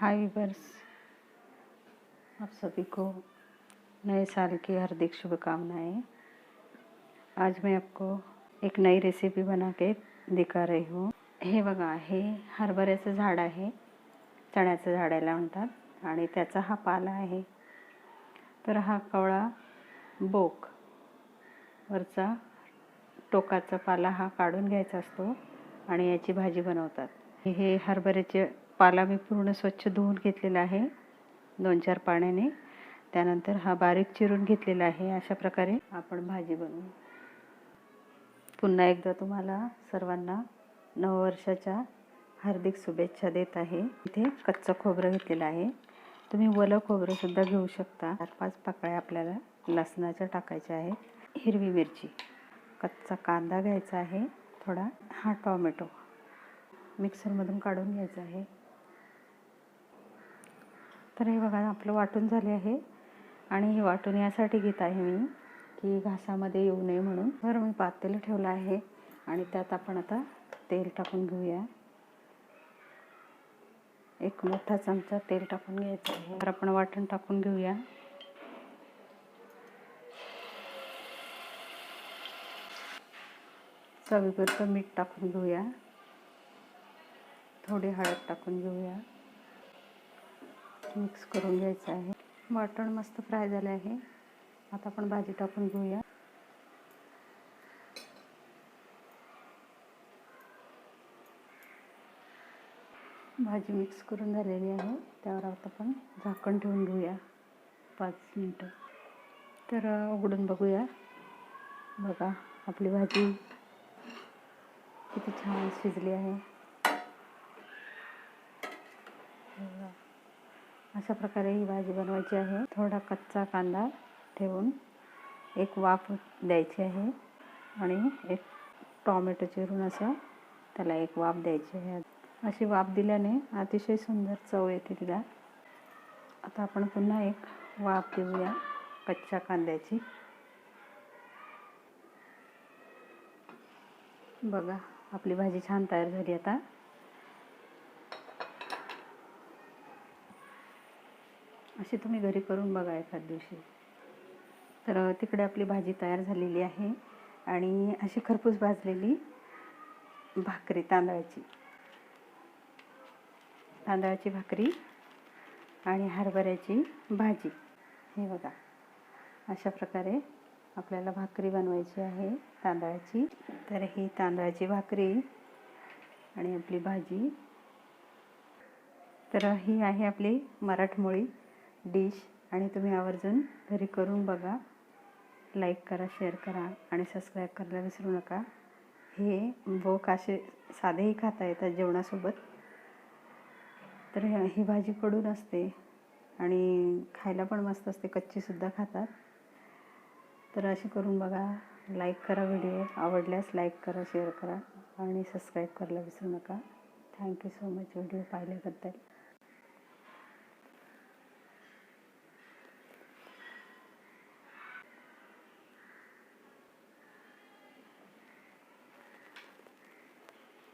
हाय viewers आप सभी को नए साल की हार्दिक शुभकामनाएं। आज मैं आपको एक नई रेसिपी बना के दिखा रही हूँ। हे बघा हे हरभऱ्याचं झाड आहे चण्याचं झाडायला म्हणतात आणि त्याचा हा पाला आहे. तर हा कवळा बोक वरचा टोकाचा पाला हा काढून घ्यायचा असतो आणि याची भाजी बनवतात. हे हरभऱ्याचे पाला मी पूर्ण स्वच्छ धुवून घेतलेला आहे दोन चार पाण्याने. त्यानंतर हा बारीक चिरून घेतलेला आहे अशा प्रकारे आपण भाजी बनवू. पुन्हा एकदा तुम्हाला सर्वांना नववर्षाच्या हार्दिक शुभेच्छा देत आहे. इथे कच्चं खोबरं घेतलेलं आहे. तुम्ही वलं खोबरंसुद्धा घेऊ शकता. चार पाच पाकळ्या आपल्याला लसणाच्या टाकायच्या आहेत. हिरवी मिरची. कच्चा कांदा घ्यायचा आहे. थोडा हा टॉमॅटो. मिक्सरमधून काढून घ्यायचं आहे. तर हे बघा आपलं वाटून झाले आहे. आणि हे वाटून यासाठी घेत आहे मी की घासामध्ये येऊ नये म्हणून. तर मी पातेल ठेवलं आहे आणि त्यात आपण आता तेल टाकून घेऊया. एक मोठा चमचा तेल टाकून घ्यायचं आहे. तर आपण वाटण टाकून घेऊया. चवीपुरतं मीठ टाकून घेऊया. थोडी हळद टाकून घेऊया. मिक्स करून घ्यायचं आहे. वाटण मस्त फ्राय झाले आहे. आता आपण भाजी टाकून घेऊया. भाजी मिक्स करून झालेली आहे. त्यावर आता आपण झाकण ठेवून घेऊया. पाच मिनटं. तर उघडून बघूया. बघा आपली भाजी किती छान शिजली आहे. अशा प्रकारे ही भाजी बनवायची आहे. थोडा कच्चा कांदा ठेवून एक वाफ द्यायची आहे आणि एक टॉमॅटो चिरून असं त्याला एक वाफ द्यायची आहे. अशी वाफ दिल्याने अतिशय सुंदर चव येते तिला. आता आपण पुन्हा एक वाफ देऊया कच्च्या कांद्याची. बघा आपली भाजी छान तयार झाली आता. अशी तुम्ही घरी करून बघा एखाद दिवशी. तर तिकडे आपली भाजी तयार झालेली आहे आणि अशी खरपूस भाजलेली भाकरी तांदळाची. तांदळाची भाकरी आणि हरभऱ्याची भाजी. हे बघा. अशा प्रकारे आपल्याला भाकरी बनवायची आहे तांदळाची. तर ही तांदळाची भाकरी आणि आपली भाजी. तर ही आहे आपली मराठमोळी. डिश आणि तुम्ही आवर्जून घरी करून बघा. लाईक करा शेअर करा आणि सबस्क्राईब करायला विसरू नका. हे भोक असे साधेही खाता येतात जेवणासोबत. तर ही भाजी कडून असते आणि खायला पण मस्त असते कच्चीसुद्धा खातात. तर अशी करून बघा. लाईक करा व्हिडिओ आवडल्यास लाईक करा शेअर करा आणि सबस्क्राईब करायला विसरू नका. थँक्यू सो मच व्हिडिओ पाहिल्याबद्दल.